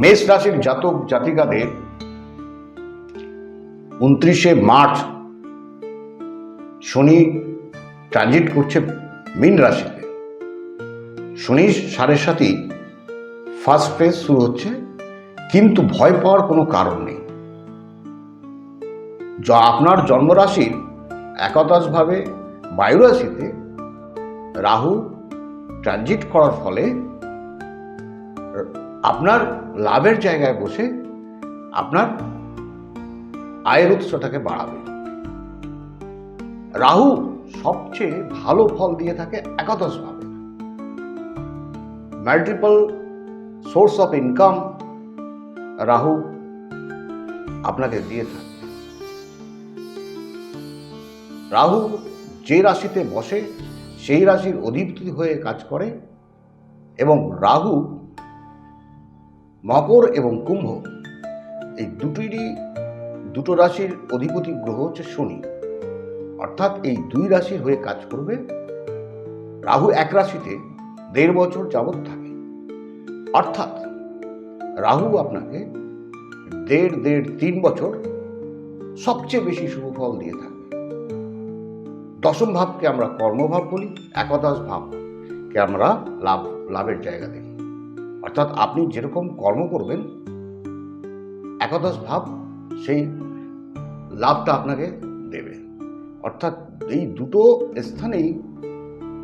মেষ রাশির জাতক জাতিকাদের উনত্রিশে মার্চ শনি ট্রানজিট করছে মীন রাশিতে। শনি সাড়ে সাতই ফার্স্ট ফেজ শুরু হচ্ছে, কিন্তু ভয় পাওয়ার কোনো কারণ নেই। যা আপনার জন্মরাশির একাদশভাবে বায়ু রাশিতে রাহু ট্রানজিট করার ফলে আপনার লাভের জায়গায় বসে আপনার আয়ের উৎসটাকে বাড়াবে। রাহু সবচেয়ে ভালো ফল দিয়ে থাকে একাদশভাবে। Multiple source of income Rahu আপনাকে দিয়ে থাকে। রাহু যে রাশিতে বসে, সেই রাশির অধিপতি হয়ে কাজ করে এবং রাহু মকর এবং কুম্ভ। এই দুটিরই, দুটো রাশির অধিপতি গ্রহ হচ্ছে শনি। অর্থাৎ এই দুই রাশির হয়ে কাজ করবে রাহু এক রাশিতে দেড় বছর যাবৎ থাকে। অর্থাৎ রাহু আপনাকে দেড় দেড়, তিন বছর সবচেয়ে বেশি শুভ ফল দিয়ে থাকে দশম ভাবকে আমরা কর্মভাব বলি, একাদশ ভাবকে আমরা লাভ, লাভের জায়গা দেখি। অর্থাৎ আপনি যেরকম কর্ম করবেন, একাদশ ভাব সেই লাভটা আপনাকে দেবে। অর্থাৎ এই দুটো স্থানেই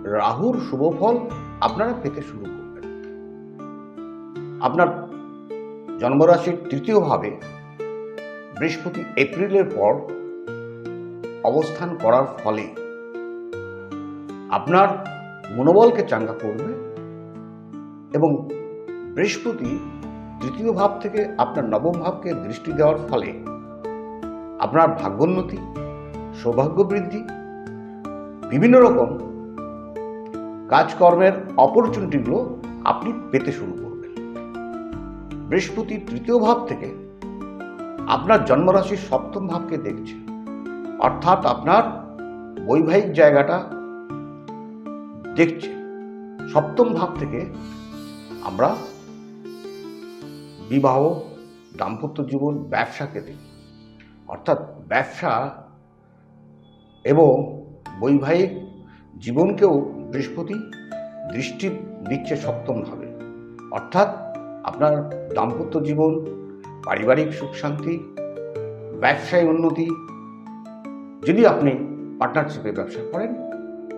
রাহুর শুভ ফল আপনারা পেতে শুরু করবেন। আপনার জন্মরাশির তৃতীয় ভাবে বৃহস্পতি এপ্রিলের পর অবস্থান করার ফলে আপনার মনোবলকে চাঙ্গা করবে এবং বৃহস্পতি তৃতীয় ভাব থেকে আপনার নবম ভাবকে দৃষ্টি দেওয়ার ফলে আপনার ভাগ্যোন্নতি, সৌভাগ্য বৃদ্ধি, বিভিন্ন রকম কাজকর্মের অপরচুনিটিগুলো আপনি পেতে শুরু করবেন। বৃহস্পতি তৃতীয় ভাব থেকে আপনার জন্মরাশির সপ্তম ভাবকে দেখছে অর্থাৎ আপনার বৈবাহিক জায়গাটা দেখছে সপ্তম ভাব থেকে আমরা বিবাহ, দাম্পত্য জীবন, ব্যবসাকে দেখি। অর্থাৎ ব্যবসা এবং বৈবাহিক জীবনকেও বৃহস্পতি দৃষ্টি দিচ্ছে সপ্তমভাবে অর্থাৎ আপনার দাম্পত্য জীবন, পারিবারিক সুখ শান্তি, ব্যবসায় উন্নতি, যদি আপনি পার্টনারশিপে ব্যবসা করেন,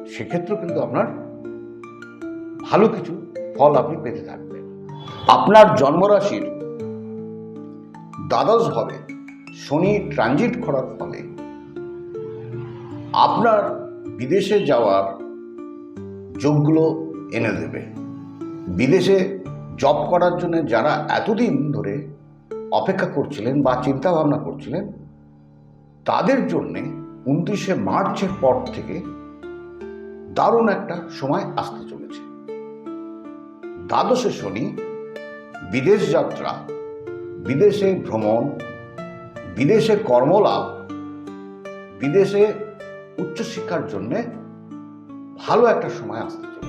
সেক্ষেত্রেও কিন্তু আপনার ভালো কিছু ফল আপনি পেতে থাকবেন। আপনার জন্মরাশির দ্বাদশ ভাবে শনি ট্রানজিট করার ফলে আপনার বিদেশে যাওয়ার যোগগুলো এনে দেবে। বিদেশে জব করার জন্য যারা এতদিন ধরে অপেক্ষা করছিলেন বা চিন্তা ভাবনা করছিলেন, তাদের জন্যে উনত্রিশে মার্চের পর থেকে দারুণ একটা সময় আসতে চলেছে। দ্বাদশে শনি বিদেশ যাত্রা বিদেশে ভ্রমণ বিদেশে কর্মলাভ বিদেশে উচ্চশিক্ষার জন্যে ভালো একটা সময় আসতে